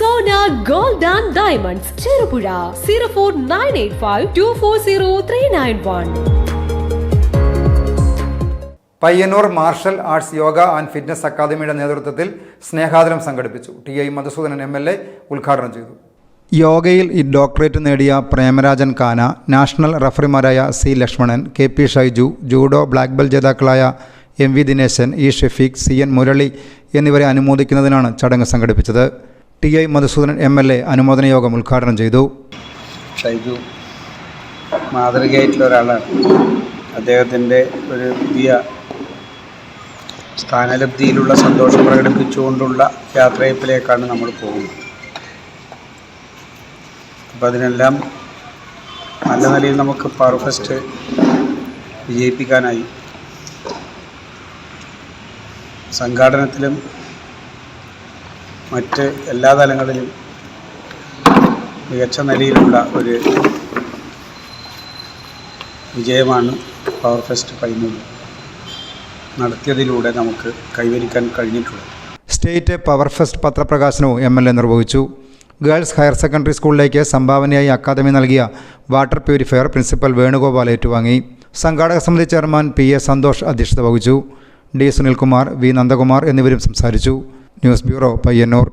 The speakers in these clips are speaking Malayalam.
Sona gold and diamonds Cherupuzha zero four nine eight five two four zero three nine one Payyanur martial arts yoga and fitness അക്കാദമിയുടെ നേതൃത്വത്തിൽ സ്നേഹാദരം സംഘടിപ്പിച്ചു. T I Madhusoodanan M L A ഉദ്ഘാടനം ചെയ്തു. യോഗയിൽ ഈ ഡോക്ടറേറ്റ് നേടിയ പ്രേമരാജൻ കാന national റഫറിമാരായ C Lakshmanan K P Shaiju judo black belt ജേതാക്കളായ M V Dineshan E Shefeeq C N Murali എന്നിവരെ അനുമോദിക്കുന്നതിനാണ് ചടങ്ങ് സംഘടിപ്പിച്ചത്. T I Madhusoodanan M L A അനുമോദന യോഗം ഉദ്ഘാടനം ചെയ്തു. ഷൈജു മാതൃകയായിട്ടുള്ള ഒരാളാണ്. അദ്ദേഹത്തിന്റെ ഒരു പുതിയ സ്ഥാനലബ്ധിയിലുള്ള സന്തോഷം പ്രകടിപ്പിച്ചുകൊണ്ടുള്ള യാത്രയപ്പിലേക്കാണ് നമ്മൾ പോകുന്നത്. അപ്പം അതിനെല്ലാം നല്ല നിലയിൽ നമുക്ക് പവർ ഫെസ്റ്റ് വിജയിപ്പിക്കാനായി. സംഘാടനത്തിലും മറ്റ് എല്ലാ തലങ്ങളിലും മികച്ച നിലയിലുള്ള ഒരു വിജയമാണ് പവർ ഫെസ്റ്റ് പൈനൂർ നടത്തിയതിലൂടെ നമുക്ക് കൈവരിക്കാൻ കഴിഞ്ഞിട്ടുള്ളത്. സ്റ്റേറ്റ് പവർ ഫെസ്റ്റ് പത്രപ്രകാശനവും എം എൽ എ നിർവഹിച്ചു. ഗേൾസ് ഹയർ സെക്കൻഡറി സ്കൂളിലേക്ക് സംഭാവനയായി അക്കാദമി നൽകിയ വാട്ടർ പ്യൂരിഫയർ പ്രിൻസിപ്പൽ വേണുഗോപാൽ ഏറ്റുവാങ്ങി. സംഘാടക സമിതി ചെയർമാൻ പി എ സന്തോഷ് അധ്യക്ഷത വഹിച്ചു. ഡി സുനിൽകുമാർ വി നന്ദകുമാർ എന്നിവരും സംസാരിച്ചു. News bureau Payyanur.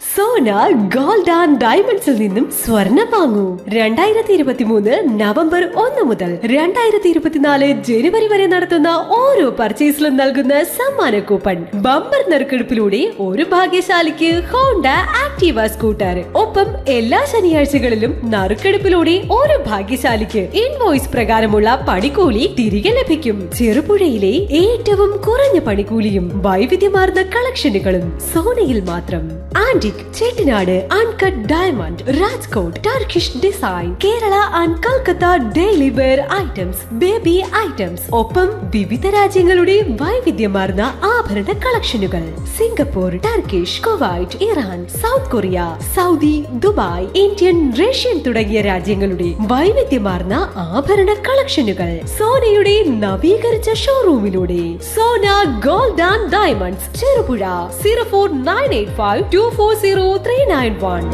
Sona gold and ഡയമണ്ട്സിൽ നിന്നും സ്വർണം വാങ്ങൂ. രണ്ടായിരത്തി ഇരുപത്തി മൂന്ന് നവംബർ ഒന്ന് മുതൽ രണ്ടായിരത്തി ഇരുപത്തിനാല് ജനുവരി വരെ നടത്തുന്ന ഓരോ പർച്ചേസിലും നൽകുന്ന സമ്മാന കൂപ്പൺ. ബമ്പർ നറുക്കെടുപ്പിലൂടെ ഒരു ഭാഗ്യശാലിക്ക് ഹോണ്ട ആക്ടീവ സ്കൂട്ടർ. ഒപ്പം എല്ലാ ശനിയാഴ്ചകളിലും നറുക്കെടുപ്പിലൂടെ ഓരോ ഭാഗ്യശാലിക്ക് ഇൻവോയ്സ് പ്രകാരമുള്ള പണിക്കൂലി തിരികെ ലഭിക്കും. ചെറുപുഴയിലെ ഏറ്റവും കുറഞ്ഞ പണിക്കൂലിയും വൈവിധ്യമാർന്ന കളക്ഷനുകളും സോനയിൽ മാത്രം. Antique Chettinad uncut diamond Rajkot Turkish design Kerala and Calcutta daily wear items baby items ഒപ്പം വിവിധ രാജ്യങ്ങളുടെ വൈവിധ്യമാർന്ന ആഭരണ കളക്ഷനുകൾ. Singapore Turkish Kuwait Iran South Korea Saudi Dubai Indian Russian തുടങ്ങിയ രാജ്യങ്ങളുടെ വൈവിധ്യമാർന്ന ആഭരണ കളക്ഷനുകൾ സോനയുടെ നവീകരിച്ച ഷോറൂമിലൂടെ. Sona gold and diamonds Cherupuzha zero four nine eight five two four zero three nine one.